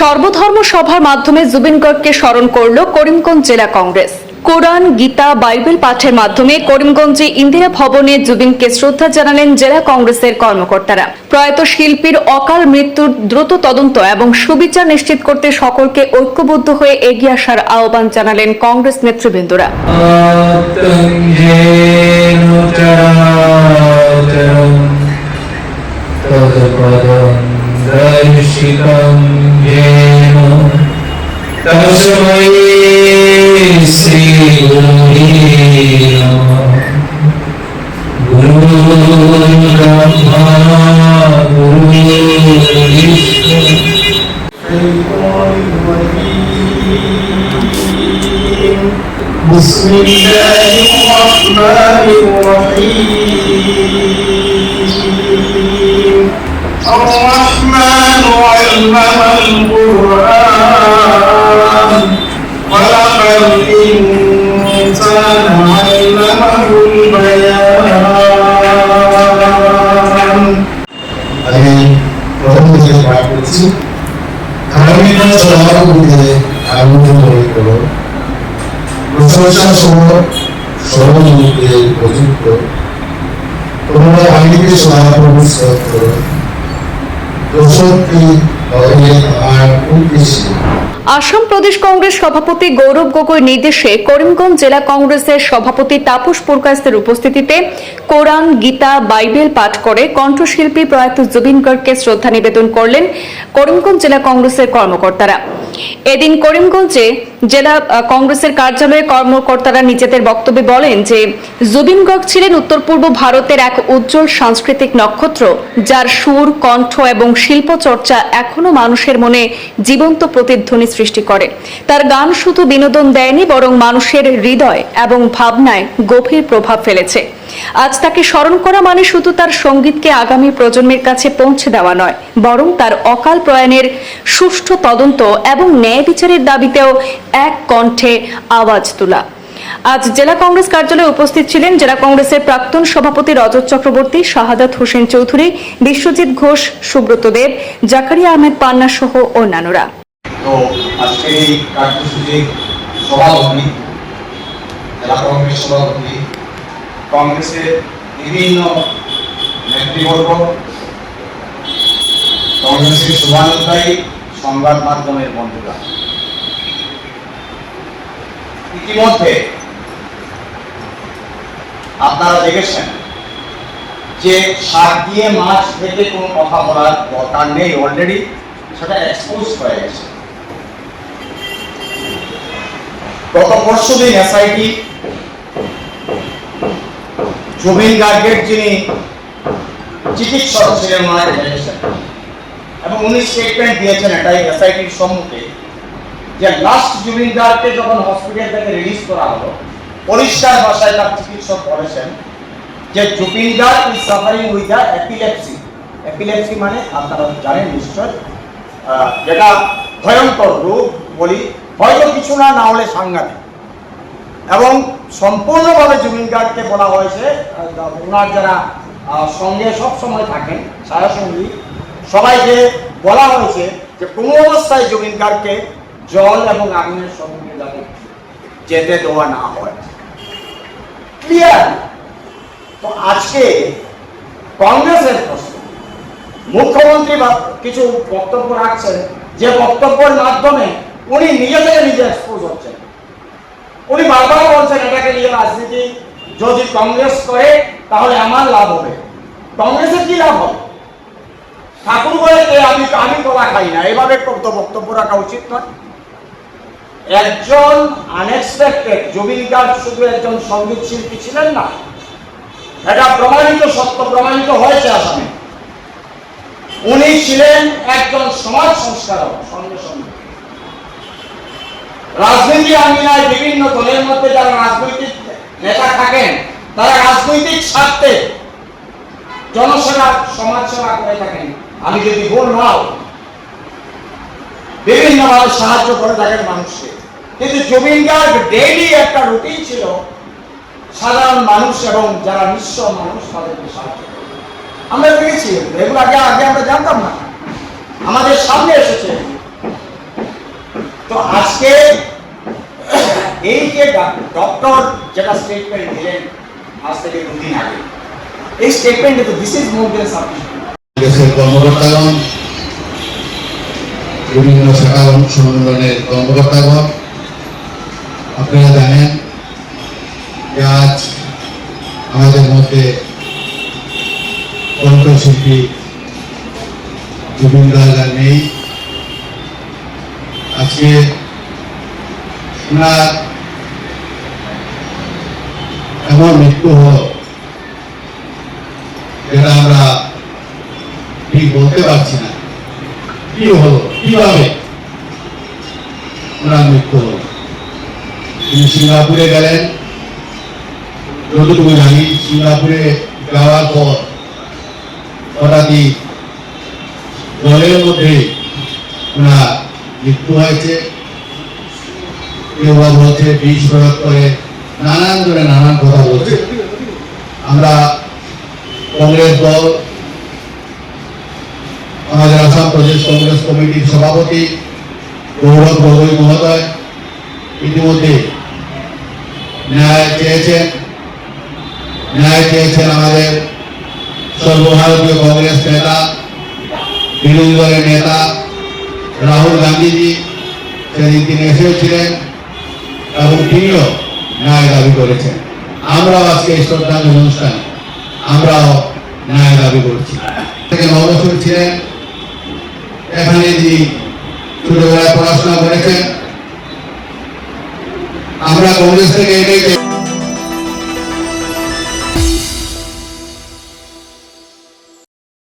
সর্বধর্ম সভার মাধ্যমে জুবিন গর্গকে স্মরণ করল করিমগঞ্জ জেলা কংগ্রেস। কোরআন, গীতা, বাইবেল পাঠের মাধ্যমে করিমগঞ্জে ইন্দিরা ভবনে জুবিনকে শ্রদ্ধা জানালেন জেলা কংগ্রেসের কর্মকর্তারা। প্রয়াত শিল্পীর অকাল মৃত্যুর দ্রুত তদন্ত এবং সুবিচার নিশ্চিত করতে সকলকে ঐক্যবদ্ধ হয়ে এগিয়ে আসার আহ্বান জানালেন কংগ্রেস নেতৃবৃন্দরা। दर्शितं येन तस्मै श्रीगुरुवे नमः गुरुर्ब्रह्मा गुरुर्विष्णु بسم الله الرحمن الرحيم الرحمن علم القرآن خلق الإنسان علمه البيان আমি প্রথম থেকে পাঠ করছি ধার্মিক সভাপতিতে আগুন তৈরি করো প্রশংসা সহ সর্বমুখে প্রযুক্ত তোমরা আমিকে সভাপতি স্তব করো দোষত্রী হবে আমার খুব বেশি আসাম প্রদেশ কংগ্রেস সভাপতি গৌরব গগৈ নির্দেশে করিমগঞ্জ জেলা কংগ্রেসের সভাপতি তাপস পুরকাস্তের উপস্থিতিতে কোরআন, গীতা, বাইবেল পাঠ করে কণ্ঠশিল্পী প্রয়াত জুবিন গর্গকে শ্রদ্ধা নিবেদন করলেন করিমগঞ্জ জেলা কংগ্রেসের কর্মকর্তারা। এদিন করিমগঞ্জে জেলা কংগ্রেসের কার্যালয়ে কর্মকর্তারা নিজেদের বক্তব্যে বলেন যে জুবিন গর্গ ছিলেন উত্তর পূর্ব ভারতের এক উজ্জ্বল সাংস্কৃতিক নক্ষত্র, যার সুর, কণ্ঠ এবং শিল্প চর্চা এখনও মানুষের মনে জীবন্ত প্রতিধ্বনি সৃষ্টি করে। তার গান শুধু বিনোদন দেয়নি, বরং মানুষের হৃদয় এবং ভাবনায় গভীর প্রভাব ফেলেছে। আজ তাকে স্মরণ করা মানে শুধু তার সঙ্গীতকে আগামী প্রজন্মের কাছে পৌঁছে দেওয়া নয়, বরং তার অকাল প্রয়াণের সুষ্ঠু তদন্ত এবং ন্যায় বিচারের দাবিতেও এক কণ্ঠে আওয়াজ তোলা। আজ জেলা কংগ্রেস কার্যালয়ে উপস্থিত ছিলেন জেলা কংগ্রেসের প্রাক্তন সভাপতি রজত চক্রবর্তী, শাহাদাত হোসেন চৌধুরী, বিশ্বজিৎ ঘোষ, সুব্রত দেব, জাকারিয়া আহমেদ পান্না সহ অন্যান্যরা। তো আজকে এই কার্যসূচির সভাপতি, জেলা কংগ্রেস সভাপতি, কংগ্রেসের বিভিন্ন নেতৃবর্গ, কংগ্রেসের শুভানুযায়ী সংবাদ মাধ্যমের বন্ধুরা। ইতিমধ্যে আপনারা দেখেছেন যে সার দিয়ে মাছ থেকে কোনো কথা বলার দরকার নেই অলরেডি, সেটা এক্সপোজ হয়ে গেছে। গত পরশু দিন এসআইটি জুবিন গার্গের যিনি চিকিৎসক ছিলেন, ওনার এবং উনি স্টেটমেন্ট দিয়েছেন এটাই এসআইটির সম্মুখে যে লাস্ট জুবিন গার্গকে যখন হসপিটাল থেকে রিলিজ করা হলো, পরিষ্কার ভাষায় তার চিকিৎসক বলেছেন যে Zubeen Garg is suffering with the epilepsy epilepsy মানে আপনারা জানেন নিশ্চয় যেটা ভয়ঙ্কর রোগ বলি হয়তো কিছু না না হলে সাংঘাতিক। এবং সম্পূর্ণভাবে জুবিন গার্গকে বলা হয়েছে, ওনার যারা সঙ্গে সব সময় থাকেন ছায়াসঙ্গী সবাইকে বলা হয়েছে যে কোনো অবস্থায় জুবিন গার্গকে জল এবং আগুনের সঙ্গে যাতে যেতে দেওয়া না হয়। ক্লিয়ার তো আজকে কংগ্রেসের প্রশ্ন। মুখ্যমন্ত্রী বা কিছু বক্তব্য রাখছেন, যে বক্তব্যের মাধ্যমে উনি নিজে থেকে নিজে এক্সপোজ হচ্ছেন উনি বারবার বলছেন এটাকে নিয়ে রাজনীতি, যদি কংগ্রেস করে, তাহলে আমার লাভ হবে। কংগ্রেসের কি লাভ হবে? ঠাকুর বলে আমি আমি কলা খাই না। এভাবে তো বক্তব্য রাখা উচিত নয়। একজন আনএক্সপেক্টেড জুবিন গার্গ শুধু একজন সংগীত শিল্পী ছিলেন না। এটা প্রমাণিত, সত্য প্রমাণিত হয়েছে আসামে উনি ছিলেন একজন সমাজ সংস্কারক, সঙ্গে সঙ্গে। রাজনীতি আঙ্গিনায় বিভিন্ন দলের মধ্যে যারা রাজনৈতিক নেতা থাকেন, তারা রাজনৈতিক স্বার্থে জনসেবা সমাজ সেবা করে থাকেন। আমি যদি ভুল নাও বিভিন্নভাবে সাহায্য করে থাকেন মানুষকে। কিন্তু জুবিন গার্গ ডেইলি একটা রুটিন ছিল, সাধারণ মানুষ এবং যারা নিঃস্ব মানুষ, তাদেরকে সাহায্য আমরা দেখেছি, এগুলো আগে আগে আমরা জানতাম না। আমাদের সামনে এসেছে। ডক্টর যেটা স্টেটমেন্ট দিলেন, আজ থেকে দুদিন আগে। এই স্টেটমেন্টে তো দিস ইজ সাফিসিয়েন্ট কর্মকর্তাগণ, বিভিন্ন শাখা সংগঠনের কর্মকর্তাগণ, আপনারা জানেন যে আজ আমাদের মধ্যে কণ্ঠশিল্পী জুবিন গার্গ নেই। আজকে ওনার এমন মৃত্যু হলো যেটা আমরা ঠিক বলতে পারছি না। কি হলো? কীভাবে ওনার মৃত্যু হলো? তিনি সিঙ্গাপুরে গেলেন। যতটুকু জানি, সিঙ্গাপুরে যাওয়ার পর হঠাৎই জলের মধ্যে ওনার মৃত্যু হয়েছে। কেউ বলছে বিষ প্রয়োগ করে নানান জনে নানান কথা বলছে। আমরা কংগ্রেস দল, আমাদের আসাম প্রদেশ কংগ্রেস কমিটির সভাপতি গৌরব গগৈ মহোদয় ইতিমধ্যে ন্যায় চেয়েছেন। ন্যায় চেয়েছেন আমাদের সর্বভারতীয় কংগ্রেস নেতা, বিরোধী দলের নেতা রাহুল গান্ধীজি, সেদিন তিনি এসেছিলেন এবং তিনিও ন্যায় দাবি করেছেন। আমরাও আজকে এই শ্রদ্ধাঞ্জলি অনুষ্ঠান, আমরাও ন্যায় দাবি করছি। থেকে ন বছর ছিলেন এখানে যিনি ছোটবেলায় পড়াশোনা করেছেন, আমরা কংগ্রেস থেকে এটাই